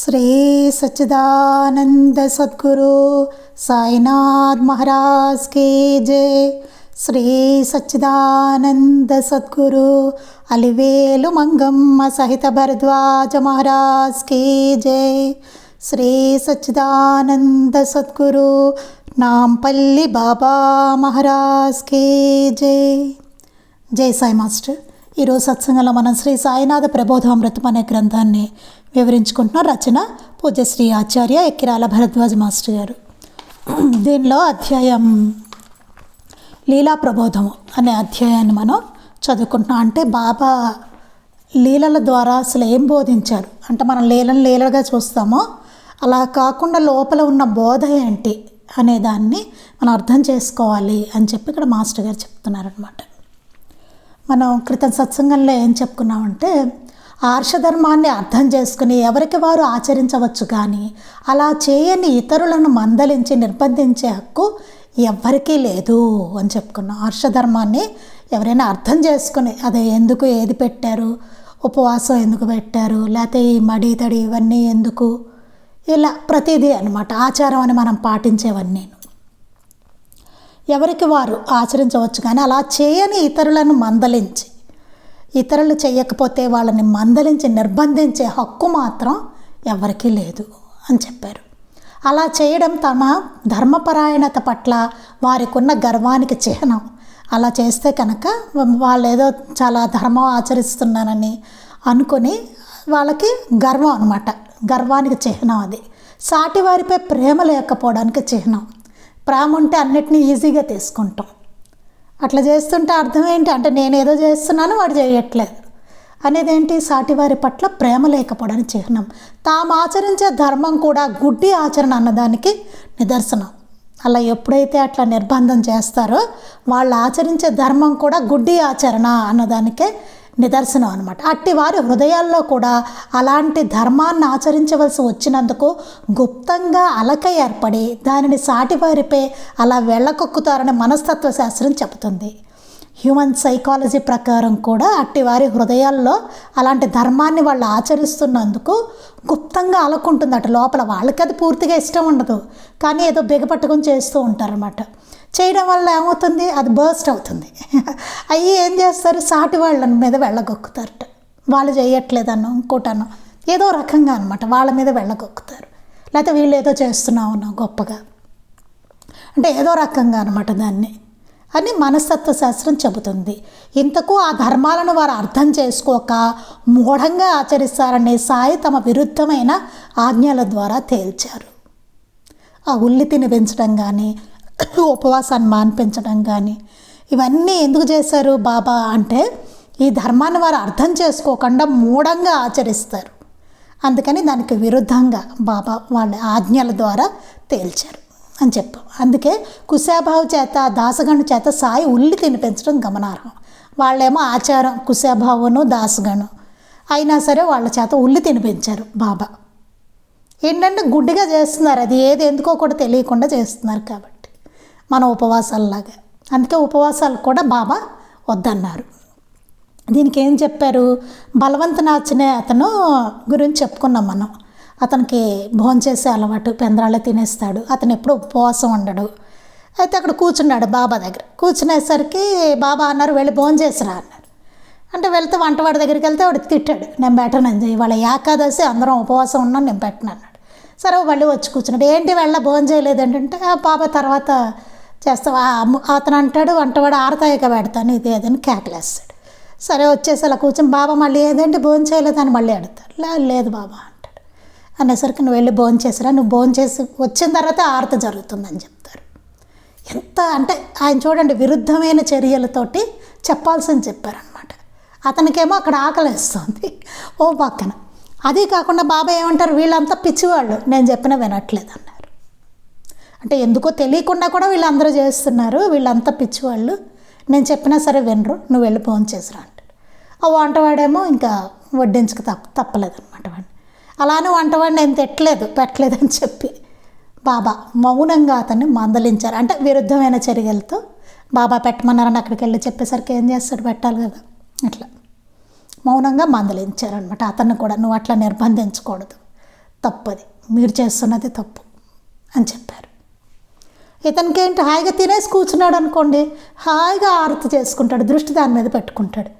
శ్రీ సచ్చిదానంద సద్గురు సాయినాథ్ మహారాజ్ కే జై. శ్రీ సచ్చిదానంద సద్గురు అలివేలు మంగమ్మ సహిత భరద్వాజ మహారాజ్ కే జై. శ్రీ సచ్చిదానంద సద్గురు నాంపల్లి బాబా మహారాజ్ కే జై. జై సాయి మాస్టర్. ఈరోజు సత్సంగంలో మనం శ్రీ సాయినాథ ప్రబోధామృతం అనే గ్రంథాన్ని వివరించుకుంటున్నాం. రచన పూజశ్రీ ఆచార్య ఎక్కిరాల భరద్వాజ మాస్టర్ గారు. దీనిలో అధ్యాయం లీలా ప్రబోధము అనే అధ్యాయాన్ని మనం చదువుకుంటున్నాం. అంటే బాబా లీలల ద్వారా అసలు ఏం బోధించారు? అంటే మనం లీలను లీలగా చూస్తామో అలా కాకుండా లోపల ఉన్న బోధ ఏంటి అనే దాన్ని మనం అర్థం చేసుకోవాలి అని చెప్పి ఇక్కడ మాస్టర్ గారు చెప్తున్నారనమాట మనం క్రితం సత్సంగంలో ఏం చెప్పుకున్నామంటే ఆర్షధర్మాన్ని అర్థం చేసుకుని ఎవరికి వారు ఆచరించవచ్చు కానీ అలా చేయని ఇతరులను మందలించి నిర్బంధించే హక్కు ఎవ్వరికీ లేదు అని చెప్పుకున్నాం. ఆర్షధర్మాన్ని ఎవరైనా అర్థం చేసుకుని అదే ఎందుకు ఏది పెట్టారు ఉపవాసం ఎందుకు పెట్టారు లేకపోతే ఈ మడి తడి ఇవన్నీ ఎందుకు? ఇలా ప్రతిదీ అనమాట ఆచారం అని మనం పాటించేవన్నీ ఎవరికి వారు ఆచరించవచ్చు కానీ అలా చేయని ఇతరులను మందలించి ఇతరులు చేయకపోతే వాళ్ళని మందలించి నిర్బంధించే హక్కు మాత్రం ఎవరికీ లేదు అని చెప్పారు. అలా చేయడం తమ ధర్మపరాయణత పట్ల వారికి ఉన్న గర్వానికి చిహ్నం. అలా చేస్తే కనుక వాళ్ళు ఏదో చాలా ధర్మం ఆచరిస్తున్నానని అనుకొని వాళ్ళకి గర్వం అనమాట గర్వానికి చిహ్నం అది. సాటి వారిపై ప్రేమ లేకపోవడానికి చిహ్నం. ప్రేమ ఉంటే అన్నిటినీ ఈజీగా తీసుకుంటాం. అట్లా చేస్తుంటే అర్థం ఏంటి? అంటే నేను ఏదో చేస్తున్నాను వాడు చేయట్లేదు. అనేది ఏంటి? సాటివారి పట్ల ప్రేమ లేకపోవడానికి చిహ్నం. తాము ఆచరించే ధర్మం కూడా గుడ్డి ఆచరణ అన్నదానికి నిదర్శనం. అలా ఎప్పుడైతే అట్లా నిర్బంధం చేస్తారో వాళ్ళు ఆచరించే ధర్మం కూడా గుడ్డి ఆచరణ అన్నదానికే నిదర్శనం అనమాట అట్టి వారి హృదయాల్లో కూడా అలాంటి ధర్మాన్ని ఆచరించవలసి వచ్చినందుకు గుప్తంగా అలక ఏర్పడి దానిని సాటివారిపై అలా వెళ్ళకొక్కుతారని మనస్తత్వ శాస్త్రం చెబుతుంది. హ్యూమన్ సైకాలజీ ప్రకారం కూడా అట్టి వారి హృదయాల్లో అలాంటి ధర్మాన్ని వాళ్ళు ఆచరిస్తున్నందుకు గుప్తంగా అలకుంటుంది అటు లోపల వాళ్ళకి అది పూర్తిగా ఇష్టం ఉండదు. కానీ ఏదో బిగపట్టుకొని చేస్తూ ఉంటారన్నమాట. చేయడం వల్ల ఏమవుతుంది? అది బర్స్ట్ అవుతుంది. అవి ఏం చేస్తారు? సాటి వాళ్ళ మీద వెళ్ళగొక్కుతారట. వాళ్ళు చేయట్లేదనో ఇంకోటనో ఏదో రకంగా అనమాట వాళ్ళ మీద వెళ్ళగొక్కుతారు. లేకపోతే వీళ్ళు ఏదో చేస్తున్నామన్నో గొప్పగా. అంటే ఏదో రకంగా అనమాట దాన్ని. అని మనస్తత్వ శాస్త్రం చెబుతుంది. ఇంతకు ఆ ధర్మాలను వారు అర్థం చేసుకోక మూఢంగా ఆచరిస్తారనే సాయి తమ విరుద్ధమైన ఆజ్ఞల ద్వారా తేల్చారు. ఆ ఉల్లి తిని పెంచడం కానీ ఉపవాసాన్ని మాన్పించడం కానీ ఇవన్నీ ఎందుకు చేశారు బాబా అంటే ఈ ధర్మాన్ని వారు అర్థం చేసుకోకుండా మూఢంగా ఆచరిస్తారు. అందుకని దానికి విరుద్ధంగా బాబా వాళ్ళ ఆజ్ఞల ద్వారా తేల్చారు అని చెప్పాం. అందుకే కుశాభావు చేత దాసగణు చేత సాయి ఉల్లి తినిపించడం గమనార్హం. వాళ్ళేమో ఆచారం కుశాభావును దాసగణు. అయినా సరే వాళ్ళ చేత ఉల్లి తినిపించారు బాబా. ఏంటంటే గుడ్డిగా చేస్తున్నారు. అది ఏది ఎందుకో కూడా తెలియకుండా చేస్తున్నారు కాబట్టి. మన ఉపవాసాలలాగా. అందుకే ఉపవాసాలు కూడా బాబా వద్దన్నారు. దీనికి ఏం చెప్పారు? బలవంత అనే అతను గురించి చెప్పుకున్నాం మనం. అతనికి భోంచేసే అలవాటు పెందరాళ్ళే తినేస్తాడు అతను ఎప్పుడు ఉపవాసం ఉండడు. అయితే అక్కడ కూర్చున్నాడు బాబా దగ్గర. కూర్చునేసరికి బాబా అన్నారు వెళ్ళి భోంచేసిరా అన్నారు. అంటే వెళ్తే వంటవాడి దగ్గరికి వెళ్తే వాడు తిట్టాడు. నేను పెట్టనండి ఇవాళ ఏకాదశి అందరం ఉపవాసం ఉన్నాను నేను పెట్టను అన్నాడు. సరే మళ్ళీ వచ్చి కూర్చున్నాడు. ఏంటి వెళ్ళ భోజనం చేయలేదు ఏంటంటే బాబా తర్వాత చేస్తావా. అతను అంటాడు వంటవాడు ఆరతాయిక పెడతాను ఇది ఏదని కేకలేస్తాడు సరే వచ్చేసి అలా కూర్చొని బాబా మళ్ళీ ఏదంటే భోజనం చేయలేదని మళ్ళీ అడుగుతాడు. లేదు బాబా అంటాడు. అనేసరికి నువ్వు వెళ్ళి భోజనం చేసిరా నువ్వు భోజనం చేసి వచ్చిన తర్వాత ఆరత జరుగుతుందని చెప్తారు. ఎంత అంటే ఆయన చూడండి విరుద్ధమైన చర్యలతోటి చెప్పాల్సింది చెప్పారనమాట అతనికేమో అక్కడ ఆకలిస్తుంది ఓ పక్కన. అదే కాకుండా బాబా ఏమంటారు? వీళ్ళంతా పిచ్చివాళ్ళు. నేను చెప్పిన వినట్లేదన్న. అంటే ఎందుకో తెలియకుండా కూడా వీళ్ళందరూ చేస్తున్నారు వీళ్ళంతా పిచ్చివాళ్ళు. నేను చెప్పినా సరే వినరు నువ్వు వెళ్ళి ఫోన్ చేసిరా అంటాడు. ఆ వంటవాడేమో ఇంకా వడ్డించక తప్ప తప్పలేదన్నమాట వాడిని. అలానే వంటవాడిని నేను తిట్టలేదు పెట్టలేదని చెప్పి బాబా మౌనంగా అతన్ని మందలించారు. అంటే విరుద్ధమైన చర్యలతో బాబా పెట్టమన్నారని అక్కడికి వెళ్ళి చెప్పేసరికి ఏం చేస్తాడు పెట్టాలి కదా అట్లా. మౌనంగా మందలించారనమాట అతన్ని కూడా నువ్వు అట్లా నిర్బంధించకూడదు తప్పది మీరు చేస్తున్నది తప్పు అని చెప్పారు. ఇతనికేంటి హాయిగా తినేసి కూర్చున్నాడు అనుకోండి హాయిగా ఆరతి చేసుకుంటాడు దృష్టి దాని మీద పెట్టుకుంటాడు.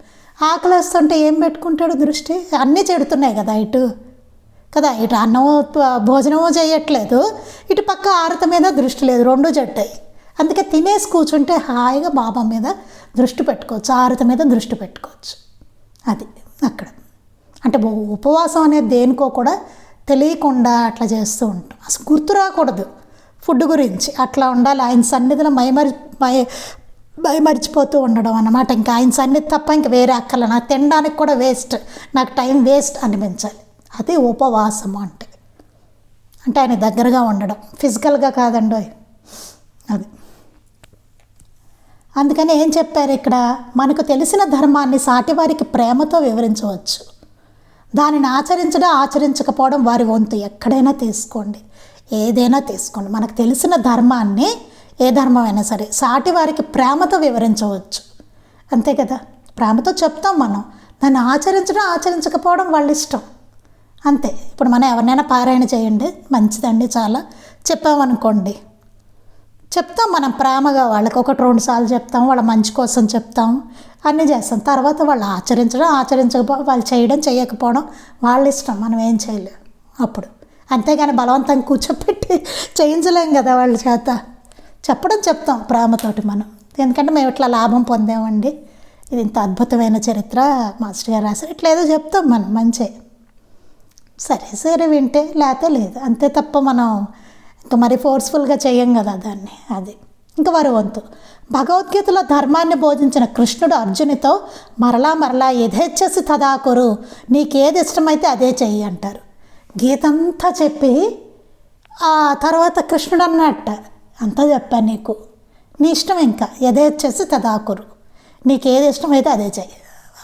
ఆకలి వస్తుంటే ఏం పెట్టుకుంటాడు దృష్టి? అన్నీ చెడుతున్నాయి కదా ఇటు. కదా ఇటు అన్నము భోజనము చేయట్లేదు ఇటు పక్క ఆరత మీద దృష్టి లేదు రెండు జట్టాయి. అందుకే తినేసి కూర్చుంటే హాయిగా బాబా మీద దృష్టి పెట్టుకోవచ్చు ఆరత మీద దృష్టి పెట్టుకోవచ్చు. అది అక్కడ. అంటే ఉపవాసం అనేది దేనికో కూడా తెలియకుండా అట్లా చేస్తూ ఉంటాం. అసలు గుర్తు రాకూడదు. ఫుడ్ గురించి అట్లా ఉండాలి. ఆయన సన్నిధిలో మైమరి మై మైమరిచిపోతూ ఉండడం అన్నమాట. ఇంకా ఆయన సన్నిధి తప్ప ఇంక వేరే అక్కల నాకు తినడానికి కూడా వేస్ట్. నాకు టైం వేస్ట్ అనిపించాలి. అది ఉపవాసము అంటే. అంటే ఆయన దగ్గరగా ఉండడం. ఫిజికల్గా కాదండి అది. అందుకని ఏం చెప్పారు ఇక్కడ? మనకు తెలిసిన ధర్మాన్ని సాటివారికి ప్రేమతో వివరించవచ్చు. దానిని ఆచరించడం ఆచరించకపోవడం వారి వంతు. ఎక్కడైనా తీసుకోండి. ఏదైనా తీసుకోండి. మనకు తెలిసిన ధర్మాన్ని ఏ ధర్మమైనా సరే సాటి వారికి ప్రేమతో వివరించవచ్చు. అంతే కదా? ప్రేమతో చెప్తాం మనం. దాన్ని ఆచరించడం ఆచరించకపోవడం వాళ్ళ ఇష్టం. అంతే. ఇప్పుడు మనం ఎవరినైనా పారాయణ చేయండి. మంచిదండి చాలా. చెప్పామనుకోండి. చెప్తాం మనం ప్రేమగా వాళ్ళకి. ఒకటి రెండు సార్లు చెప్తాం. వాళ్ళ మంచి కోసం చెప్తాం. అన్నీ చేస్తాం. తర్వాత వాళ్ళు ఆచరించడం ఆచరించకపో వాళ్ళు చేయడం చేయకపోవడం వాళ్ళ ఇష్టం. మనం ఏం చేయలేం. అప్పుడు. అంతేగాని బలవంతంగా కూర్చోపెట్టి చేయించలేం కదా వాళ్ళ చేత. చెప్పడం చెప్తాం ప్రేమతోటి మనం. ఎందుకంటే మేము ఇట్లా లాభం పొందామండి. ఇది ఇంత అద్భుతమైన చరిత్ర మాస్టర్ గారు రాశారు. ఇట్లా ఏదో చెప్తాం మనం మంచి. సరే సరే వింటే లేతే లేదు. అంతే తప్ప మనం ఇంకా మరి ఫోర్స్ఫుల్గా చేయం కదా దాన్ని. అది. ఇంకా వారి వంతు. భగవద్గీతలో ధర్మాన్ని బోధించిన కృష్ణుడు అర్జునితో మరలా మరలా యథేచ్ఛసి తదాకురు. నీకేది ఇష్టమైతే అదే చెయ్యి అంటారు. గీతంతా చెప్పి ఆ తర్వాత కృష్ణుడు అన్నట్ట అంతా చెప్పాను నీకు. నీ ఇష్టం ఇంకా. యథేచ్ఛసి తదాకురు. నీకు ఏది ఇష్టమైతే అదే చేయి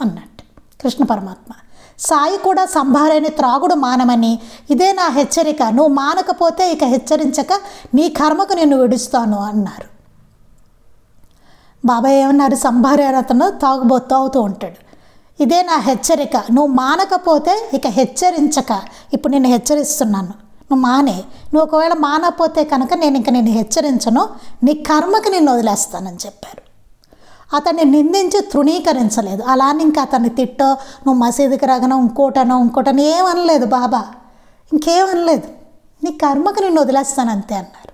అన్నట్టు కృష్ణ పరమాత్మ. సాయి కూడా సంభారని త్రాగుడు మానమని ఇదే నా హెచ్చరిక. నువ్వు మానకపోతే ఇక హెచ్చరించక నీ కర్మకు నేను విడుస్తాను అన్నారు. బాబాయ్ ఏమన్నారు? సంభారి అతను తాగుబో తాగుతూ ఉంటాడు. ఇదే నా హెచ్చరిక. నువ్వు మానకపోతే ఇక హెచ్చరించక. ఇప్పుడు నేను హెచ్చరిస్తున్నాను. నువ్వు మానే. నువ్వు ఒకవేళ మానకపోతే కనుక నేను ఇంక నేను హెచ్చరించను. నీ కర్మకి నేను వదిలేస్తానని చెప్పారు. అతన్ని నిందించి తృణీకరించలేదు. అలానే ఇంకా అతన్ని తిట్టో నువ్వు మసీదుకి రగనో ఇంకోటనో ఇంకోటనో ఏమనలేదు బాబా. ఇంకేమనలేదు. నీ కర్మకు నేను వదిలేస్తాను అంతే అన్నారు.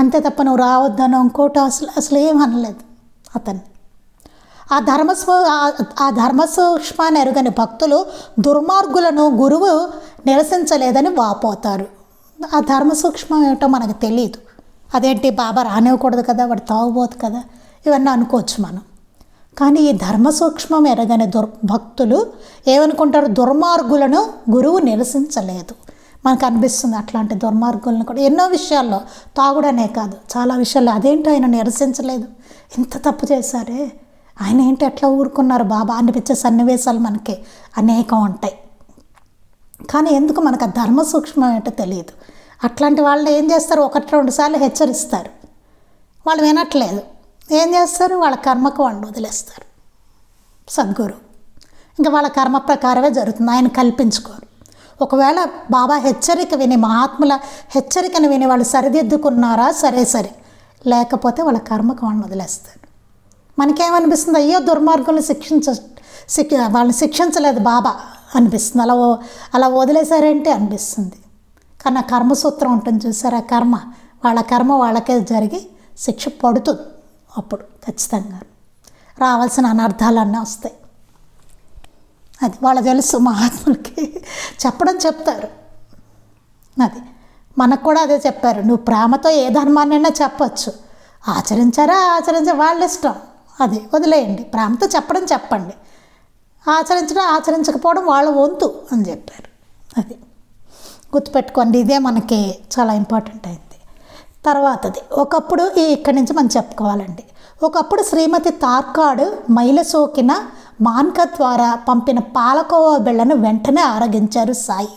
అంతే తప్ప నువ్వు రావద్దనో ఇంకోటో అసలు అసలు ఏమనలేదు అతన్ని. ఆ ధర్మస్వ ఆ- ఆ ఎరుగని భక్తులు దుర్మార్గులను గురువు నిరసించలేదని వాపోతారు. ఆ ధర్మసూక్ష్మం ఏమిటో మనకు తెలియదు అదేంటి బాబా రానివ్వకూడదు కదా వాడు తాగుబోదు కదా ఇవన్నీ అనుకోవచ్చు మనం. కానీ ఈ ధర్మ సూక్ష్మం ఎరగని దుర్ భక్తులు ఏమనుకుంటారు? దుర్మార్గులను గురువు నిరసించలేదు. మనకు అనిపిస్తుంది అట్లాంటి దుర్మార్గులను కూడా. ఎన్నో విషయాల్లో తాగుడనే కాదు చాలా విషయాల్లో అదేంటి ఆయన నిరసించలేదు? ఇంత తప్పు చేశారే? ఆయన ఏంటి ఎట్లా ఊరుకున్నారు బాబా? అనిపించే సన్నివేశాలు మనకి అనేకం ఉంటాయి. కానీ ఎందుకు మనకు ఆ ధర్మ సూక్ష్మం ఏంటో తెలియదు. అట్లాంటి వాళ్ళు ఏం చేస్తారు? ఒకటి రెండు సార్లు హెచ్చరిస్తారు. వాళ్ళు వినట్లేదు. ఏం చేస్తారు? వాళ్ళ కర్మకు వాళ్ళు వదిలేస్తారు. సద్గురు. ఇంకా వాళ్ళ కర్మ ప్రకారమే జరుగుతుంది. ఆయన కల్పించుకోరు. ఒకవేళ బాబా హెచ్చరిక విని మహాత్ముల హెచ్చరికను విని వాళ్ళు సరిదిద్దుకున్నారా? సరే సరే. లేకపోతే వాళ్ళ కర్మకు వాళ్ళని వదిలేస్తారు. మనకేమనిపిస్తుంది? అయ్యో దుర్మార్గులను శిక్షించ శిక్ష వాళ్ళని శిక్షించలేదు బాబా అనిపిస్తుంది. అలా అలా వదిలేశారంటే అనిపిస్తుంది. కానీ ఆ కర్మసూత్రం ఉంటుంది చూసారా? కర్మ. వాళ్ళ కర్మ వాళ్ళకే జరిగి శిక్ష పడుతుంది అప్పుడు ఖచ్చితంగా. రావాల్సిన అనర్థాలన్నీ వస్తాయి. అది వాళ్ళ తెలుసు మహాత్ములకి. చెప్పడం చెప్తారు. అది. మనకు కూడా అదే చెప్పారు. నువ్వు ప్రేమతో ఏ ధర్మాన్నైనా చెప్పచ్చు. ఆచరించారా? ఆచరించ వాళ్ళ ఇష్టం. అది వదిలేయండి. ప్రాంత చెప్పడం చెప్పండి. ఆచరించడం ఆచరించకపోవడం వాళ్ళ వంతు అని చెప్పారు. అది. గుర్తుపెట్టుకోండి ఇదే మనకి చాలా ఇంపార్టెంట్ అయింది. తర్వాతది ఒకప్పుడు ఈ ఇక్కడి నుంచి మనం చెప్పుకోవాలండి. ఒకప్పుడు శ్రీమతి తార్కాడు మైల సోకిన మాన్క ద్వారా పంపిన పాలకోవా బిళ్ళను వెంటనే ఆరగించారు సాయి.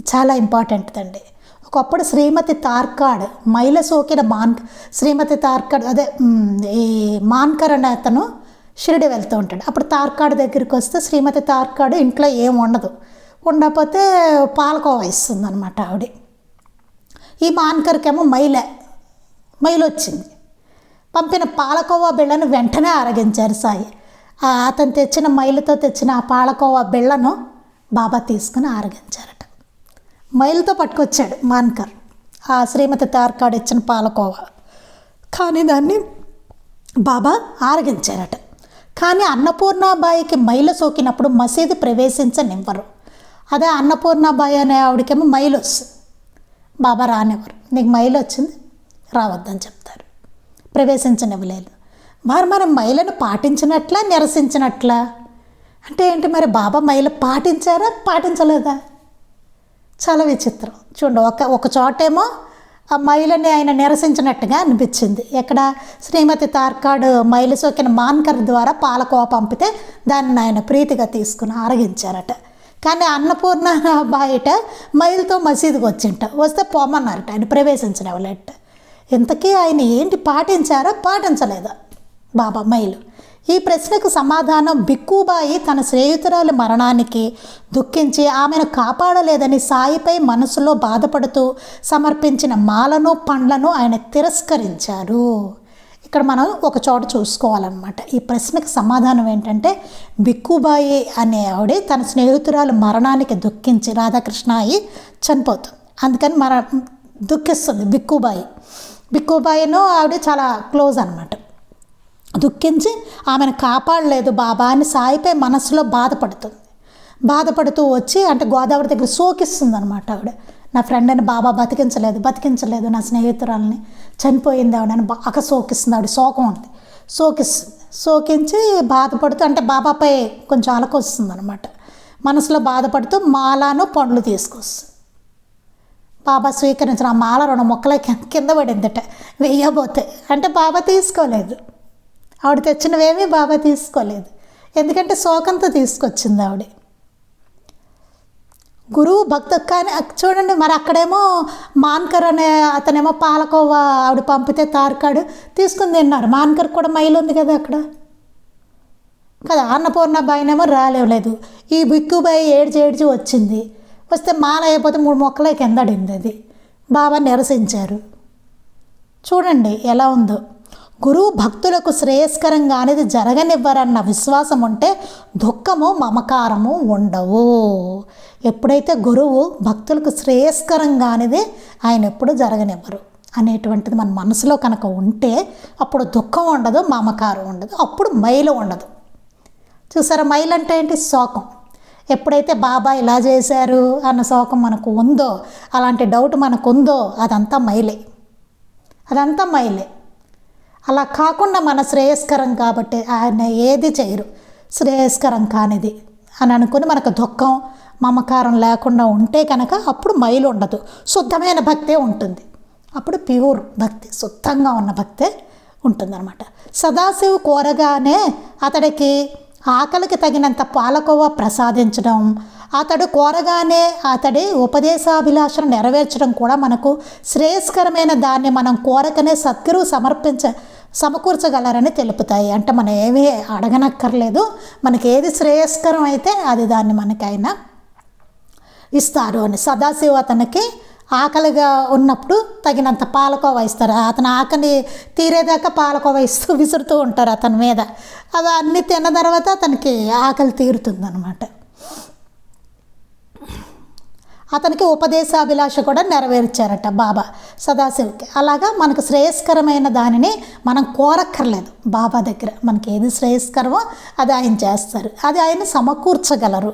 చాలా ఇంపార్టెంట్ అండి ఒకప్పుడు శ్రీమతి తార్కాడ్ మైల సోకిన మాన్ శ్రీమతి తార్కాడ్ అదే ఈ మాన్కర్ అనే అతను షిరిడి వెళ్తూ ఉంటాడు. అప్పుడు తార్కాడ్ దగ్గరికి వస్తే శ్రీమతి తార్కాడ్ ఇంట్లో ఏం ఉండదు. ఉండకపోతే పాలకోవ ఇస్తుంది అనమాట ఆవిడ. ఈ మాన్కర్కేమో మైల మైలు వచ్చింది పంపిన పాలకోవా బిళ్ళను వెంటనే ఆరగించారు సాయి. అతను తెచ్చిన మైలుతో తెచ్చిన ఆ పాలకోవా బిళ్ళను బాబా తీసుకుని ఆరగించారట. మైలుతో పట్టుకొచ్చాడు మాన్కర్ ఆ శ్రీమతి తార్కాడు ఇచ్చిన పాలకోవ. కానీ దాన్ని బాబా ఆరగించారట. కానీ అన్నపూర్ణాబాయికి మైలు సోకినప్పుడు మసీదు ప్రవేశించనివ్వరు. అదే అన్నపూర్ణాబాయి అనే ఆవిడకేమో మైలు వస్తుంది బాబా రానివ్వరు. నీకు మైలు వచ్చింది రావద్దని చెప్తారు. ప్రవేశించనివ్వలేదు. మరి మనం మైలను పాటించినట్లా నిరసించినట్లా? అంటే ఏంటి మరి బాబా మైలు పాటించారా పాటించలేదా? చాలా విచిత్రం. చూడండి ఒక ఒక చోటేమో ఆ మైలని ఆయన నిరసించినట్టుగా అనిపించింది. ఎక్కడ శ్రీమతి తార్కాడు మైలు సోకిన మాన్కర్ ద్వారా పాలకోవ పంపితే దాన్ని ఆయన ప్రీతిగా తీసుకుని ఆరగించారట. కానీ అన్నపూర్ణ బయట మైలుతో మసీదుకి వచ్చింట. వస్తే పోమన్నారట ఆయన ప్రవేశించనివ్వలేట. ఇంతకీ ఆయన ఏంటి పాటించారా పాటించలేదా? బాబా మైలు. ఈ ప్రశ్నకు సమాధానం బిక్కుబాయి తన స్నేహితురాలి మరణానికి దుఃఖించి ఆమెను కాపాడలేదని సాయిపై మనసులో బాధపడుతూ సమర్పించిన మాలను పండ్లను ఆయన తిరస్కరించారు. ఇక్కడ మనం ఒక చోట చూసుకోవాలన్నమాట. ఈ ప్రశ్నకు సమాధానం ఏంటంటే బిక్కుబాయి అనే ఆవిడ తన స్నేహితురాలు మరణానికి దుఃఖించి రాధాకృష్ణ అయి చనిపోతుంది. అందుకని మన దుఃఖిస్తుంది బిక్కుబాయి. బిక్కుబాయిను ఆవిడ చాలా క్లోజ్ అనమాట దుఃఖించి ఆమెను కాపాడలేదు బాబా అని సాయిపై మనసులో బాధపడుతుంది. బాధపడుతూ వచ్చి అంటే గోదావరి దగ్గర సోకిస్తుంది అనమాట ఆవిడ. నా ఫ్రెండ్ అని బాబా బతికించలేదు బతికించలేదు నా స్నేహితురాలని. చనిపోయింది ఆవిడ అని బాగా సోకిస్తుంది ఆవిడ. శోకం ఉంది. సోకిస్తుంది సోకించి బాధపడుతూ అంటే బాబాపై కొంచెం అలకొస్తుంది అనమాట మనసులో బాధపడుతూ మాలను పండ్లు తీసుకొస్తుంది. బాబా స్వీకరించిన ఆ మాల రెండు మొక్కల కింద పడిందట. వేయబోతే అంటే బాబా తీసుకోలేదు. ఆవిడ తెచ్చినవేమీ బాబా తీసుకోలేదు. ఎందుకంటే శోకంతో తీసుకొచ్చింది ఆవిడ. గురువు భక్త కానీ చూడండి మరి అక్కడేమో మాన్కర్ అనే అతనేమో పాలకోవ ఆవిడ పంపితే తార్కాడు తీసుకుని తిన్నారు. మాన్కర్ కూడా మైలు ఉంది కదా అక్కడ. కదా అన్నపూర్ణ బాయినేమో రాలేవలేదు. ఈ బిక్కుబాయి ఏడ్చి ఏడ్చి వచ్చింది. వస్తే మాల అయిపోతే మూడు మొక్కలే కిందడింది అది. బాబా నిరసించారు. చూడండి ఎలా ఉందో. గురువు భక్తులకు శ్రేయస్కరంగా అనేది జరగనివ్వరన్న విశ్వాసం ఉంటే దుఃఖము మమకారము ఉండవు. ఎప్పుడైతే గురువు భక్తులకు శ్రేయస్కరంగా అనేది ఆయన ఎప్పుడు జరగనివ్వరు. అనేటువంటిది మన మనసులో కనుక ఉంటే అప్పుడు దుఃఖం ఉండదు మమకారం ఉండదు అప్పుడు మైలు ఉండదు. చూసారా మైలు అంటే ఏంటి? శోకం. ఎప్పుడైతే బాబా ఇలా చేశారు అన్న శోకం మనకు ఉందో అలాంటి డౌట్ మనకు ఉందో అదంతా మైలే. అదంతా మైలే. అలా కాకుండా మన శ్రేయస్కరం కాబట్టి ఆయన ఏది చేయరు. శ్రేయస్కరం కానిది అని అనుకుని మనకు దుఃఖం మమకారం లేకుండా ఉంటే కనుక అప్పుడు మైలు ఉండదు. శుద్ధమైన భక్తే ఉంటుంది. అప్పుడు ప్యూర్ భక్తి శుద్ధంగా ఉన్న భక్తే ఉంటుందన్నమాట. సదాశివు కోరగానే అతడికి ఆకలికి తగినంత పాలకోవ ప్రసాదించడం అతడు కోరగానే అతడి ఉపదేశాభిలాషను నెరవేర్చడం కూడా మనకు శ్రేయస్కరమైన దాన్ని మనం కోరకనే సద్గురువు సమర్పించ సమకూర్చగలరని తెలుపుతాయి. అంటే మనం ఏమీ అడగనక్కర్లేదు. మనకి ఏది శ్రేయస్కరం అయితే అది దాన్ని మనకైనా ఇస్తారు అని. సదాశివ అతనికి ఆకలిగా ఉన్నప్పుడు తగినంత పాలకోవ ఇస్తారు. అతను ఆకలి తీరేదాకా పాలకోవ ఇస్తూ విసురుతూ ఉంటారు అతని మీద. అవి అన్నీ తిన్న తర్వాత అతనికి ఆకలి తీరుతుందనమాట అతనికి ఉపదేశాభిలాష కూడా నెరవేర్చారట బాబా సదాశివుకి. అలాగా మనకు శ్రేయస్కరమైన దానిని మనం కోరక్కర్లేదు బాబా దగ్గర. మనకి ఏది శ్రేయస్కరమో అది ఆయన చేస్తారు. అది ఆయన సమకూర్చగలరు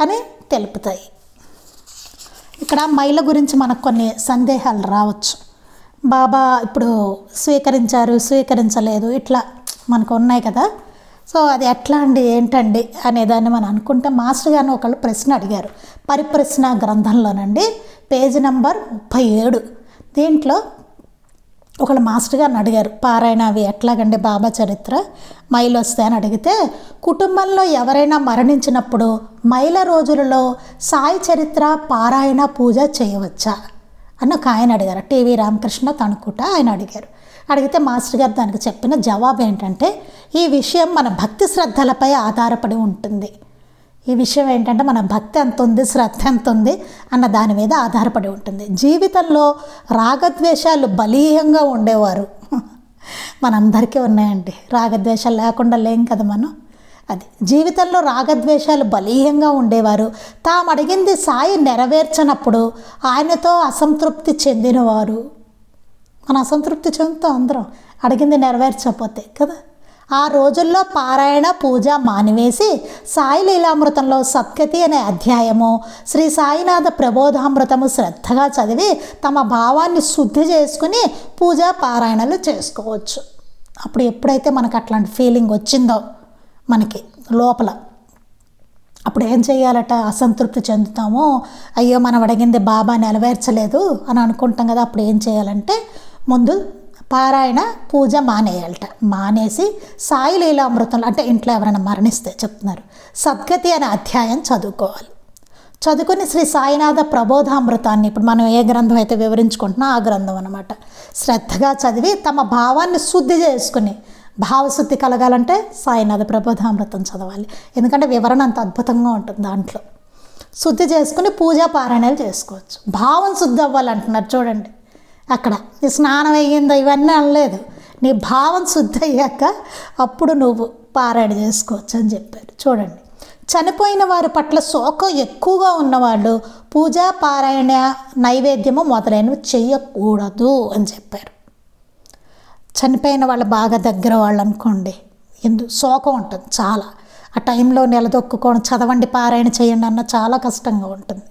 అని తెలుపుతాయి. ఇక్కడ మైల గురించి మనకు కొన్ని సందేహాలు రావచ్చు. బాబా ఇప్పుడు స్వీకరించారు స్వీకరించలేదు ఇట్లా మనకు ఉన్నాయి కదా. సో అది ఎట్లా అండి ఏంటండి అనేదాన్ని మనం అనుకుంటే మాస్టర్ గారిని ఒకళ్ళు ప్రశ్న అడిగారు. పరిప్రశ్న గ్రంథంలోనండి పేజీ నంబర్ ముప్పై ఏడు. దీంట్లో ఒకళ్ళు మాస్టర్ గారిని అడిగారు పారాయణ అవి ఎట్లాగండి బాబా చరిత్ర? మైలు వస్తాయని అడిగితే కుటుంబంలో ఎవరైనా మరణించినప్పుడు మైల రోజులలో సాయి చరిత్ర పారాయణ పూజ చేయవచ్చా? అని ఒక ఆయన అడిగారు. టీవీ రామకృష్ణ తణుకుట ఆయన అడిగారు. అడిగితే మాస్టర్ గారు దానికి చెప్పిన జవాబు ఏంటంటే ఈ విషయం మన భక్తి శ్రద్ధలపై ఆధారపడి ఉంటుంది. ఈ విషయం ఏంటంటే మన భక్తి ఎంత ఉంది శ్రద్ధ ఎంత ఉంది అన్న దాని మీద ఆధారపడి ఉంటుంది. జీవితంలో రాగద్వేషాలు బలీయంగా ఉండేవారు. మనందరికీ ఉన్నాయండి. రాగద్వేషాలు లేకుండా లేం కదా మనం? అది. జీవితంలో రాగద్వేషాలు బలీయంగా ఉండేవారు. తాము అడిగింది సాయి నెరవేర్చనప్పుడు ఆయనతో అసంతృప్తి చెందినవారు. మన అసంతృప్తి చెందుతాం అందరం అడిగింది నెరవేర్చకపోతే కదా? ఆ రోజుల్లో పారాయణ పూజ మానివేసి సాయి లీలామృతంలో సత్కతి అనే అధ్యాయము శ్రీ సాయినాథ ప్రబోధామృతము శ్రద్ధగా చదివి తమ భావాన్ని శుద్ధి చేసుకుని పూజ పారాయణలు చేసుకోవచ్చు. అప్పుడు ఎప్పుడైతే మనకు అట్లాంటి ఫీలింగ్ వచ్చిందో మనకి లోపల అప్పుడు ఏం చేయాలట? అసంతృప్తి చెందుతామో. అయ్యో మనం అడిగింది బాబా నెరవేర్చలేదు అని అనుకుంటాం కదా అప్పుడు ఏం చేయాలంటే ముందు పారాయణ పూజ మానేయాలట. మానేసి సాయి లీలామృతంలో అంటే ఇంట్లో ఎవరైనా మరణిస్తే చెప్తున్నారు. సద్గతి అనే అధ్యాయం చదువుకోవాలి. చదువుకుని శ్రీ సాయినాథ ప్రబోధామృతాన్ని ఇప్పుడు మనం ఏ గ్రంథం అయితే వివరించుకుంటున్నా ఆ గ్రంథం అనమాట శ్రద్ధగా చదివి తమ భావాన్ని శుద్ధి చేసుకుని భావశుద్ధి కలగాలంటే సాయినాథ ప్రబోధామృతం చదవాలి. ఎందుకంటే వివరణ అంత అద్భుతంగా ఉంటుంది దాంట్లో. శుద్ధి చేసుకుని పూజా పారాయణలు చేసుకోవచ్చు. భావం శుద్ధి అవ్వాలంటున్నారు చూడండి. అక్కడ. నీ స్నానం అయ్యిందో ఇవన్నీ అనలేదు. నీ భావం శుద్ధి అయ్యాక అప్పుడు నువ్వు పారాయణ చేసుకోవచ్చు అని చెప్పారు. చూడండి. చనిపోయిన వారి పట్ల శోకం ఎక్కువగా ఉన్నవాళ్ళు పూజా పారాయణ నైవేద్యము మొదలైనవి చేయకూడదు అని చెప్పారు. చనిపోయిన వాళ్ళు బాగా దగ్గర వాళ్ళు అనుకోండి. ఎందు శోకం ఉంటుంది చాలా. ఆ టైంలో నిలదొక్కుకోవడం చదవండి పారాయణ చేయండి అన్న చాలా కష్టంగా ఉంటుంది.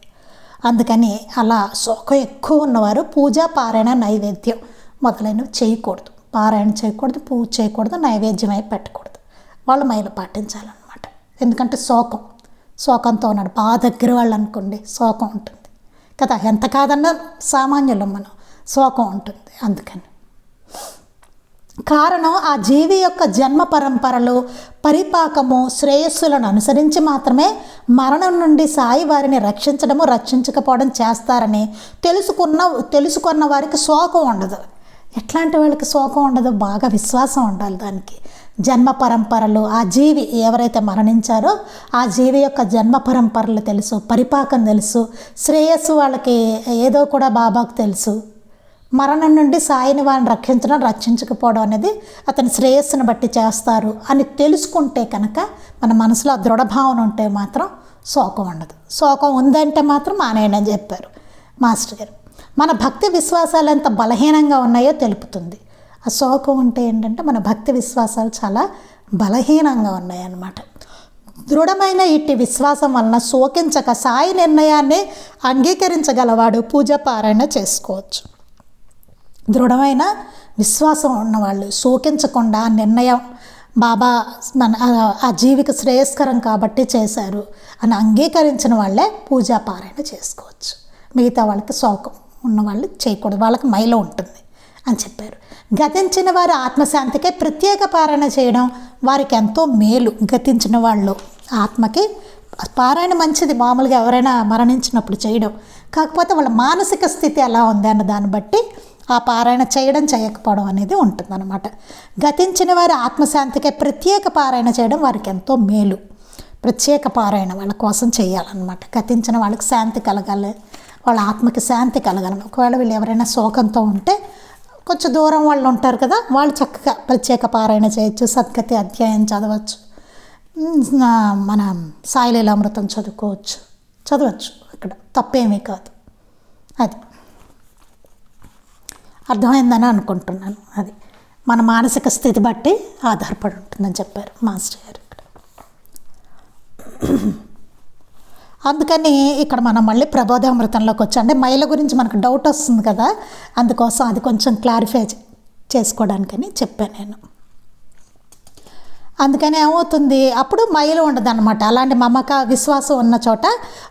అందుకని అలా శోకం ఎక్కువ ఉన్నవారు పూజ పారాయణ నైవేద్యం మొదలైనవి చేయకూడదు. పారాయణ చేయకూడదు పూజ చేయకూడదు నైవేద్యం అయి పెట్టకూడదు. వాళ్ళు మైలు పాటించాలన్నమాట. ఎందుకంటే శోకం. శోకంతో ఉన్నాడు. బాగా దగ్గర వాళ్ళు అనుకోండి శోకం ఉంటుంది. కదా ఎంత కాదన్నా సామాన్యులం మనం శోకం ఉంటుంది అందుకని. కారణం ఆ జీవి యొక్క జన్మ పరంపరలు పరిపాకము శ్రేయస్సులను అనుసరించి మాత్రమే మరణం నుండి సాయి వారిని రక్షించడము రక్షించకపోవడం చేస్తారని తెలుసుకున్న తెలుసుకున్న వారికి శోకం ఉండదు. ఎట్లాంటి వాళ్ళకి శోకం ఉండదు? బాగా విశ్వాసం ఉండాలి దానికి. జన్మ పరంపరలు ఆ జీవి ఎవరైతే మరణించారో ఆ జీవి యొక్క జన్మ పరంపరలు తెలుసు పరిపాకం తెలుసు శ్రేయస్సు వాళ్ళకి ఏదో కూడా బాబాకు తెలుసు. మరణం నుండి సాయిని వారిని రక్షించడం రక్షించకపోవడం అనేది అతని శ్రేయస్సును బట్టి చేస్తారు అని తెలుసుకుంటే కనుక మన మనసులో ఆ దృఢభావన ఉంటే మాత్రం శోకం ఉండదు. శోకం ఉందంటే మాత్రం మానేయనని చెప్పారు మాస్టర్ గారు. మన భక్తి విశ్వాసాలు ఎంత బలహీనంగా ఉన్నాయో తెలుపుతుంది. ఆ శోకం ఉంటే ఏంటంటే మన భక్తి విశ్వాసాలు చాలా బలహీనంగా ఉన్నాయన్నమాట. దృఢమైన ఇట్టి విశ్వాసం వలన శోకించక సాయి నిర్ణయాన్ని అంగీకరించగలవాడు పూజ పారాయణ చేసుకోవచ్చు. దృఢమైన విశ్వాసం ఉన్నవాళ్ళు. శోకించకుండా నిర్ణయం బాబా మన ఆ- జీవిక శ్రేయస్కరం కాబట్టి చేశారు అని అంగీకరించిన వాళ్ళే పూజా పారాయణ చేసుకోవచ్చు. మిగతా వాళ్ళకి శోకం ఉన్నవాళ్ళు చేయకూడదు. వాళ్ళకి మైలో ఉంటుంది అని చెప్పారు. గతించిన వారి ఆత్మశాంతికే ప్రత్యేక పారాయణ చేయడం వారికి ఎంతో మేలు గతించిన వాళ్ళు. ఆత్మకి పారాయణ మంచిది. మామూలుగా ఎవరైనా మరణించినప్పుడు చేయడం. కాకపోతే వాళ్ళ మానసిక స్థితి ఎలా ఉంది అన్న దాన్ని బట్టి ఆ పారాయణ చేయడం చేయకపోవడం అనేది ఉంటుందన్నమాట. గతించిన వారి ఆత్మశాంతికే ప్రత్యేక పారాయణ చేయడం వారికి ఎంతో మేలు. ప్రత్యేక పారాయణ వాళ్ళ కోసం చేయాలన్నమాట. గతించిన వాళ్ళకి శాంతి కలగాలి వాళ్ళ ఆత్మకి శాంతి కలగాలి. ఒకవేళ వీళ్ళు ఎవరైనా శోకంతో ఉంటే కొంచెం దూరం వాళ్ళు ఉంటారు కదా వాళ్ళు చక్కగా ప్రత్యేక పారాయణ చేయొచ్చు సద్గతి అధ్యాయం చదవచ్చు మన సాయిలీలామృతం చదువుకోవచ్చు చదవచ్చు. ఇక్కడ తప్పేమీ కాదు. అది. అర్థమైందని అనుకుంటున్నాను. అది మన మానసిక స్థితి బట్టి ఆధారపడి ఉంటుందని చెప్పారు మాస్టర్ గారు ఇక్కడ. అందుకని ఇక్కడ మనం మళ్ళీ ప్రబోధామృతంలోకి వచ్చండి అంటే మైల గురించి మనకు డౌట్ వస్తుంది కదా అందుకోసం అది కొంచెం క్లారిఫై చేసుకోవడానికని చెప్పాను నేను. అందుకని ఏమవుతుంది? అప్పుడు మైలు ఉండదు అనమాట అలాంటి మమక విశ్వాసం ఉన్న చోట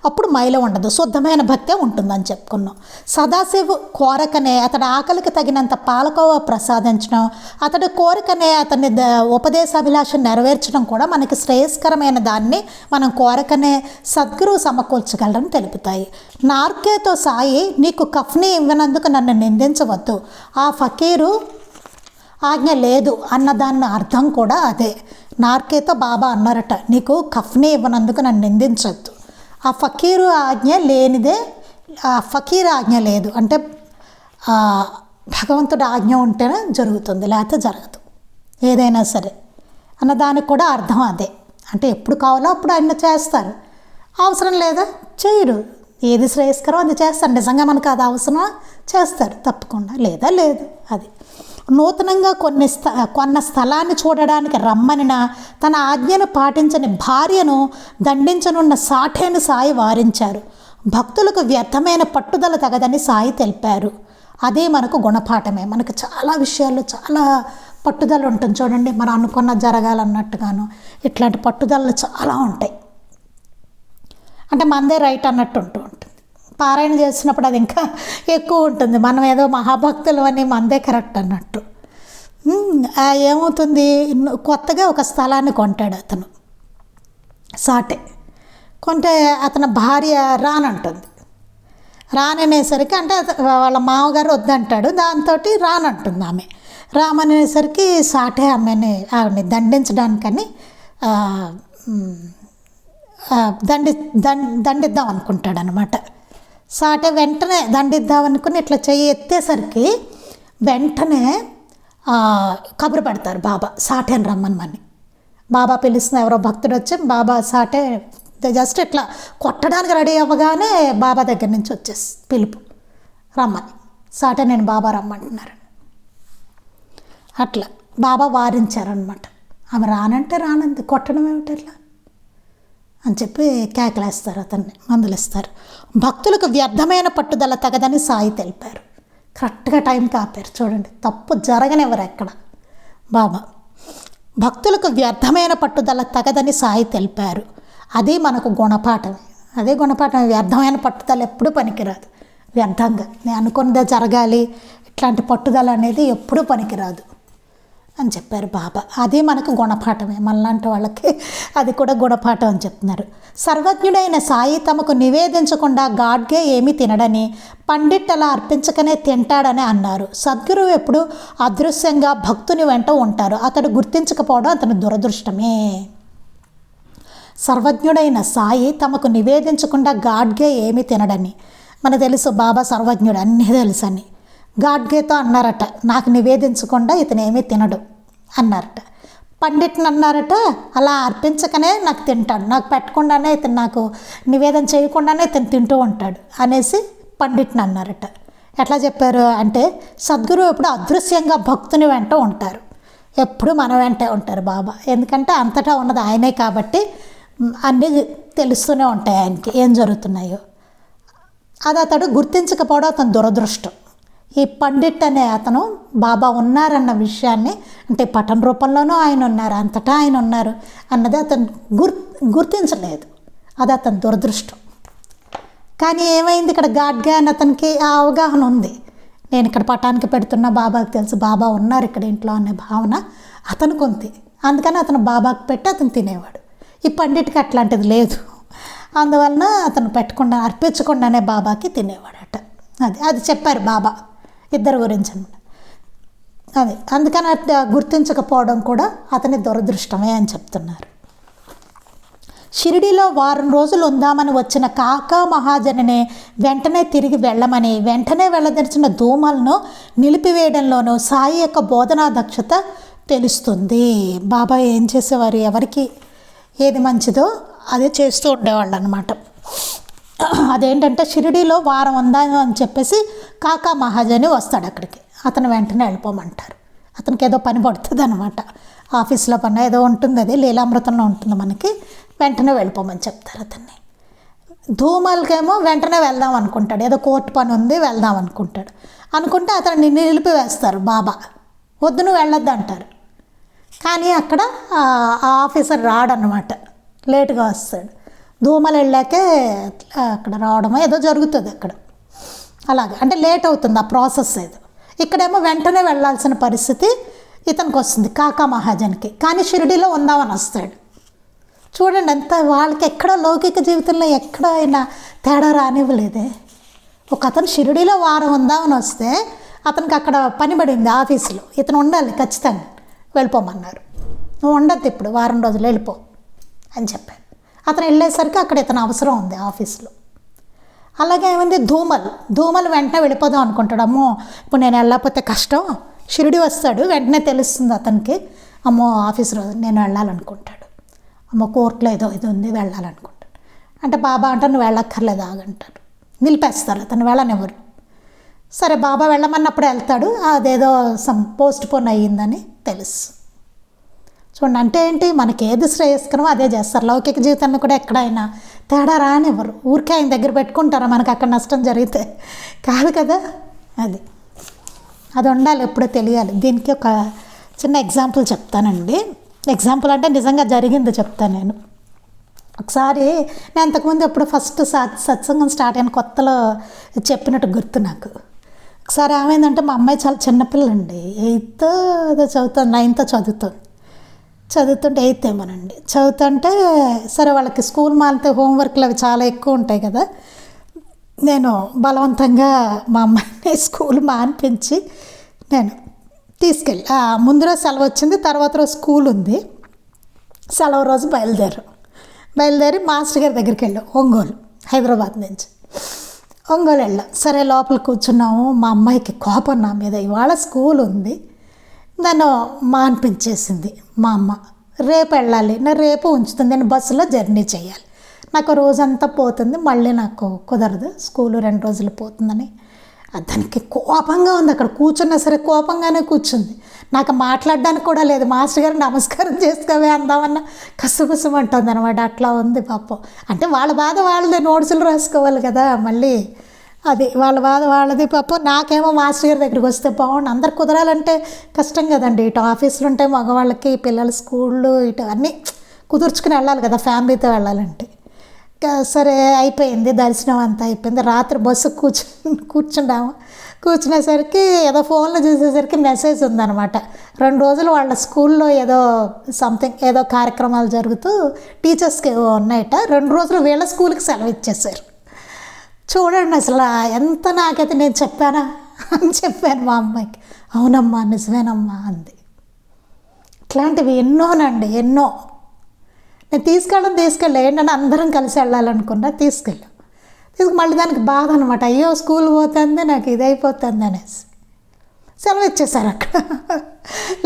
అప్పుడు మైలు ఉండదు. శుద్ధమైన భక్తే ఉంటుందని చెప్పుకున్నాం. సదాశివు కోరకనే అతడి ఆకలికి తగినంత పాలకోవ ప్రసాదించడం అతడి కోరికనే అతని ద ఉపదేశాభిలాష నెరవేర్చడం కూడా మనకి శ్రేయస్కరమైన దాన్ని మనం కోరకనే సద్గురువు సమకూర్చగలరని తెలుపుతాయి. నార్కేతో సాయి నీకు కఫ్ని ఇవ్వనందుకు నన్ను నిందించవద్దు. ఆ ఫకీరు ఆజ్ఞ లేదు అన్న అర్థం కూడా అదే. నార్కేతో బాబా అన్నారట నీకు కఫ్ని ఇవ్వనందుకు నన్ను నిందించొద్దు. ఆ ఫకీరు ఆజ్ఞ లేనిదే ఆ ఫకీర్ ఆజ్ఞ లేదు. అంటే భగవంతుడు భగవంతుడి ఆజ్ఞ ఉంటేనే జరుగుతుంది లేకపోతే జరగదు. ఏదైనా సరే. అన్న దానికి కూడా అర్థం అదే. అంటే ఎప్పుడు కావాలో అప్పుడు ఆయన చేస్తారు. అవసరం లేదా? చేయరు. ఏది శ్రేయస్కరం అది చేస్తారు. నిజంగా మనకు అది అవసరమా? చేస్తారు. తప్పకుండా. లేదా? లేదు. అది. నూతనంగా కొన్ని స్థ కొన్న స్థలాన్ని చూడడానికి రమ్మనిన తన ఆజ్ఞను పాటించని భార్యను దండించనున్న సాఠేను సాయి వారించారు. భక్తులకు వ్యర్థమైన పట్టుదల తగదని సాయి తెలిపారు. అదే మనకు గుణపాఠమే. మనకు చాలా విషయాల్లో చాలా పట్టుదల ఉంటుంది చూడండి. మనం అనుకున్న జరగాలన్నట్టుగాను ఇట్లాంటి పట్టుదలలు చాలా ఉంటాయి. అంటే మనదే రైట్ అన్నట్టు ఉంటూ ఉంటుంది పారాయణ చేసినప్పుడు అది ఇంకా ఎక్కువ ఉంటుంది. మనం ఏదో మహాభక్తులు అని మనదే కరెక్ట్ అన్నట్టు. ఏమవుతుంది? కొత్తగా ఒక స్థలాన్ని కొంటాడు అతను. సాటే. కొంటే అతని భార్య రానంటుంది రాననేసరికి అంటే వాళ్ళ మామగారు వద్దంటాడు. దాంతో రానంటుంది ఆమె. రామనేసరికి సాటే ఆమెని ఆవిడని దండించడానికని దండి దండిద్దాం అనుకుంటాడు అనమాట సాటే వెంటనే దండిద్దామనుకుని ఇట్లా చెయ్యి ఎత్తేసరికి వెంటనే కబురు పెడతారు బాబా సాటేని రమ్మని బాబా పిలుస్తున్న ఎవరో భక్తుడు వచ్చి బాబా సాటే జస్ట్ ఇట్లా కొట్టడానికి రెడీ అవ్వగానే బాబా దగ్గర నుంచి వచ్చేసి పిలుపు రమ్మని. సాటే నేను బాబా రమ్మంటున్నారు అట్లా బాబా వారించారనమాట ఆమె రానంటే రానంది కొట్టడం ఏమిటి ఇట్లా అని చెప్పి కేకలేస్తారు అతన్ని మందులిస్తారు. భక్తులకు వ్యర్థమైన పట్టుదల తగదని సాయి తెలిపారు. కరెక్ట్గా టైంకి ఆపారు చూడండి తప్పు జరగనివ్వరు ఎక్కడ. బాబా భక్తులకు వ్యర్థమైన పట్టుదల తగదని సాయి తెలిపారు. అది మనకు గుణపాఠం అదే గుణపాఠం వ్యర్థమైన పట్టుదల ఎప్పుడూ పనికిరాదు. వ్యర్థంగా. నేను అనుకున్నదే జరగాలి. ఇట్లాంటి పట్టుదల అనేది ఎప్పుడూ పనికిరాదు. అని చెప్పారు బాబా. అది మనకు గుణపాఠమే. మనలాంటి వాళ్ళకి అది కూడా గుణపాఠం అని చెప్తున్నారు. సర్వజ్ఞుడైన సాయి తమకు నివేదించకుండా గాడ్గే ఏమీ తినడని పండిట్ అలా అర్పించకనే తింటాడని అన్నారు. సద్గురువు ఎప్పుడు అదృశ్యంగా భక్తుని వెంట ఉంటారు. అతడు గుర్తించకపోవడం అతని దురదృష్టమే. సర్వజ్ఞుడైన సాయి తమకు నివేదించకుండా గాడ్గే ఏమీ తినడని. మనకు తెలుసు బాబా సర్వజ్ఞుడు అన్నీ తెలుసని. గాడ్గేతో అన్నారట నాకు నివేదించకుండా ఇతను ఏమీ తినడు అన్నారట. పండిట్ని అన్నారట అలా అర్పించకనే నాకు తింటాడు నాకు పెట్టకుండానే ఇతను నాకు నివేదన చేయకుండానే ఇతను తింటూ ఉంటాడు అనేసి పండిట్ని అన్నారట. ఎట్లా చెప్పారు అంటే సద్గురువు ఎప్పుడు అదృశ్యంగా భక్తుని వెంట ఉంటారు. ఎప్పుడు మన వెంటే ఉంటారు బాబా. ఎందుకంటే అంతటా ఉన్నది ఆయనే కాబట్టి అన్నీ తెలుస్తూనే ఉంటాయి ఆయనకి ఏం జరుగుతున్నాయో. అది అతడు గుర్తించకపోవడం అతని దురదృష్టం. ఈ పండిట్ అనే అతను బాబా ఉన్నారన్న విషయాన్ని అంటే పటం రూపంలోనూ ఆయన ఉన్నారు అంతటా ఆయన ఉన్నారు అన్నది అతను గుర్ గుర్తించలేదు. అది అతని దురదృష్టం. కానీ ఏమైంది ఇక్కడ గాడ్గా అని అతనికి ఆ అవగాహన ఉంది. నేను ఇక్కడ పటానికి పెడుతున్న బాబాకి తెలుసు బాబా ఉన్నారు ఇక్కడ ఇంట్లో అనే భావన అతనికి ఉంది. అందుకని అతను బాబాకి పెట్టి అతను తినేవాడు. ఈ పండిట్కి అట్లాంటిది లేదు. అందువలన అతను పెట్టకుండా అర్పించకుండానే బాబాకి తినేవాడట. అది అది చెప్పారు బాబా. ఇద్దరు గురించి అనమాట. అది అందుకని అట్లా గుర్తించకపోవడం కూడా అతని దురదృష్టమే అని చెప్తున్నారు. షిరిడిలో వారం రోజులు ఉందామని వచ్చిన కాకా మహాజననే వెంటనే తిరిగి వెళ్ళమని వెంటనే వెళ్ళదరిచిన దూమలను నిలిపివేయడంలోనూ సాయి యొక్క బోధనా దక్షత తెలుస్తుంది. బాబా ఏం చేసేవారు? ఎవరికి? ఏది మంచిదో అదే చేస్తూ ఉండేవాళ్ళు అనమాట. అదేంటంటే షిరిడీలో వారం ఉందా అని చెప్పేసి కాకా మహాజని వస్తాడు అక్కడికి. అతను వెంటనే వెళ్ళిపోమంటారు. అతనికి ఏదో పని పడుతుంది అనమాట ఆఫీస్లో పని ఏదో ఉంటుంది అది లీలామృతంలో ఉంటుంది మనకి. వెంటనే వెళ్ళిపోమని చెప్తారు అతన్ని. ధూమల్కేమో వెంటనే వెళ్దాం అనుకుంటాడు. ఏదో కోర్టు పని ఉంది వెళ్దాం అనుకుంటాడు. అనుకుంటే అతన్ని నిలిపివేస్తారు బాబా. వద్దు నువ్వు వెళ్ళొద్దు అంటారు. కానీ అక్కడ ఆ ఆ ఆఫీసర్ రాడనమాట లేటుగా వస్తాడు. దూమలు వెళ్ళాకే అక్కడ రావడమో ఏదో జరుగుతుంది అక్కడ. అలాగే అంటే లేట్ అవుతుంది ఆ ప్రాసెస్ ఏదో ఇక్కడేమో వెంటనే వెళ్ళాల్సిన పరిస్థితి ఇతనికి వస్తుంది కాకా మహాజన్కి. కానీ షిరిడీలో ఉందామని వస్తాడు. చూడండి ఎంత వాళ్ళకి ఎక్కడ లౌకిక జీవితంలో ఎక్కడ అయినా తేడా రానివ్వలేదే. ఒక అతను షిరిడీలో వారం ఉందామని వస్తే అతనికి అక్కడ పని పడింది ఆఫీసులో. ఇతను ఉండాలి ఖచ్చితంగా. వెళ్ళిపోమన్నారు. నువ్వు ఉండద్దు ఇప్పుడు వారం రోజులు వెళ్ళిపో అని చెప్పాను అతను వెళ్ళేసరికి అక్కడ ఇతను అవసరం ఉంది ఆఫీస్లో. అలాగే ఏమైంది? ధూమలు. ధూమలు వెంటనే వెళ్ళిపోదాం అనుకుంటాడు. అమ్మో ఇప్పుడు నేను వెళ్ళకపోతే కష్టం. షిరిడి వస్తాడు. వెంటనే తెలుస్తుంది అతనికి. అమ్మో ఆఫీస్ రోజు నేను వెళ్ళాలనుకుంటాడు. అమ్మో కోర్టులో ఏదో ఇది ఉంది వెళ్ళాలనుకుంటాడు. అంటే బాబా అంటే నువ్వు వెళ్ళక్కర్లేదు ఆగంటాడు నిలిపేస్తారు అతను వెళ్ళనివ్వరు. సరే బాబా వెళ్ళమన్నప్పుడు వెళ్తాడు. అదేదో సమ్ పోస్ట్ పోన్ అయ్యిందని తెలుసు. చూడండి అంటే ఏంటి? మనకి ఏది శ్రేయస్కరమో అదే చేస్తారు. లౌకిక జీవితాన్ని కూడా ఎక్కడైనా తేడా రానివ్వరు. ఊరికే ఆయన దగ్గర పెట్టుకుంటారా? మనకు అక్కడ నష్టం జరిగితే. కాదు కదా? అది. అది ఉండాలి ఎప్పుడో తెలియాలి. దీనికి ఒక చిన్న ఎగ్జాంపుల్ చెప్తానండి. ఎగ్జాంపుల్ అంటే నిజంగా జరిగింది చెప్తాను నేను. ఒకసారి నేను అంతకుముందు ఎప్పుడు ఫస్ట్ సత్ సత్సంగం స్టార్ట్ అయిన కొత్తలో చెప్పినట్టు గుర్తు నాకు. ఒకసారి ఏమైందంటే మా అమ్మాయి చాలా చిన్నపిల్లండి. ఎయిత్ అదో చదువుతుంది నైన్త్ చదువుతుంది. చదువుతుంటే ఎయిత్ ఏమోనండి. చదువుతుంటే సరే వాళ్ళకి స్కూల్ మాలితే హోంవర్క్లు అవి చాలా ఎక్కువ ఉంటాయి కదా. నేను బలవంతంగా మా అమ్మాయిని స్కూల్ మానిపించి నేను తీసుకెళ్ళి ముందు రోజు సెలవు వచ్చింది తర్వాత రోజు స్కూల్ ఉంది. సెలవు రోజు బయలుదేరు. బయలుదేరి మాస్టర్ గారి దగ్గరికి వెళ్ళాం ఒంగోలు హైదరాబాద్ నుంచి. ఒంగోలు వెళ్ళాం. సరే లోపల కూర్చున్నాము. మా అమ్మాయికి కోపం నా మీద. ఇవాళ స్కూల్ ఉంది. నన్ను మాన్పించేసింది మా అమ్మ. రేపు వెళ్ళాలి. నా రేపు ఉంచుతుంది. నేను బస్సులో జర్నీ చేయాలి. నాకు రోజంతా పోతుంది. మళ్ళీ నాకు కుదరదు. స్కూలు రెండు రోజులు పోతుందని. దానికి కోపంగా ఉంది. అక్కడ కూర్చున్నా సరే కోపంగానే కూర్చుంది. నాకు మాట్లాడడానికి కూడా లేదు. మాస్టర్ గారు నమస్కారం చేసుకోవే అందామన్నా అంటుంది అనమాట అట్లా ఉంది పాపం. అంటే వాళ్ళ బాధ వాళ్ళదే. నోట్సులు రాసుకోవాలి కదా. మళ్ళీ అది వాళ్ళ బాధ వాళ్ళది పాపం. నాకేమో మాస్టర్ గారి దగ్గరికి వస్తే బాగుండు. అందరు కుదరాలంటే కష్టం కదండి. ఇటు ఆఫీసులు ఉంటాయి మగవాళ్ళకి పిల్లల స్కూళ్ళు ఇటు అన్నీ కుదుర్చుకుని వెళ్ళాలి కదా ఫ్యామిలీతో వెళ్ళాలంటే. సరే అయిపోయింది. దర్శనం అంతా అయిపోయింది. రాత్రి బస్సు కూర్చు కూర్చున్నాము కూర్చునేసరికి ఏదో ఫోన్లో చూసేసరికి మెసేజ్ ఉందన్నమాట. రెండు రోజులు వాళ్ళ స్కూల్లో ఏదో సంథింగ్ ఏదో కార్యక్రమాలు జరుగుతూ టీచర్స్కి ఏవో ఉన్నాయట. రెండు రోజులు వీళ్ళ స్కూల్కి సెలవు ఇచ్చేసారు చూడండి అసలు ఎంత నాకైతే నేను చెప్పానా అని చెప్పాను మా అమ్మాయికి. అవునమ్మా నిజమేనమ్మా అంది. ఇట్లాంటివి ఎన్నోనండి ఎన్నో. నేను తీసుకెళ్ళడం తీసుకెళ్ళా ఏంటంటే అందరం కలిసి వెళ్ళాలనుకున్నా తీసుకెళ్ళా. తీసుకు మళ్ళీ దానికి బాధ అనమాట అయ్యో స్కూల్ పోతుంది నాకు ఇది అయిపోతుంది అనేసి. సెలవు ఇచ్చేసారు అక్కడ.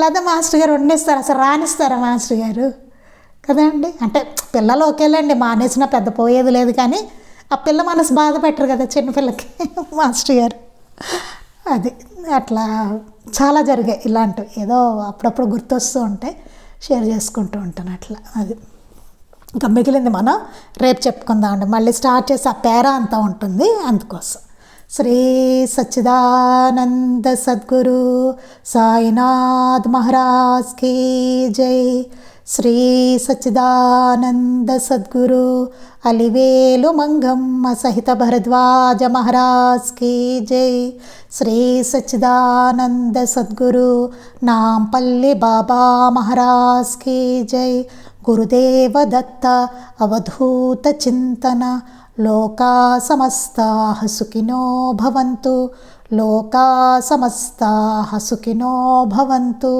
లేదా మాస్టర్ గారు వండిస్తారు అసలు రాణిస్తారా మాస్టర్ గారు? కదండి అంటే పిల్లలు ఒకేలేండి మానేసినా పెద్ద పోయేది లేదు కానీ ఆ పిల్ల మనసు బాధ పెట్టరు కదా చిన్నపిల్లకి మాస్టర్ గారు. అది అట్లా చాలా జరిగాయి ఇలాంటివి. ఏదో అప్పుడప్పుడు గుర్తొస్తూ ఉంటే షేర్ చేసుకుంటూ ఉంటాను అట్లా అది. ఇంకా మిగిలింది మనం రేపు చెప్పుకుందామండి. మళ్ళీ స్టార్ట్ చేసి ఆ పేర అంతా ఉంటుంది అందుకోసం. శ్రీ సచ్చిదానంద సద్గురు సాయినాథ్ మహారాజ్ కీ జై. శ్రీ సచ్చిదానంద సద్గురు అలివేలు మంగమ్మ సహిత భరద్వాజ మహారాజ్ కీ జై శ్రీ సచ్చిదానంద సద్గురు నాంపల్లి బాబా మహారాజ్ కీ జై గురుదేవ దత్త అవధూత చింతన లోకా సమస్తా సుఖినో భవంతు लोका समस्ता हसुकिनो भवन्तु।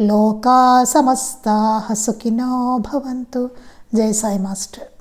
लोका समस्ता सुखिनो भवन्तु। जय साई मास्टर।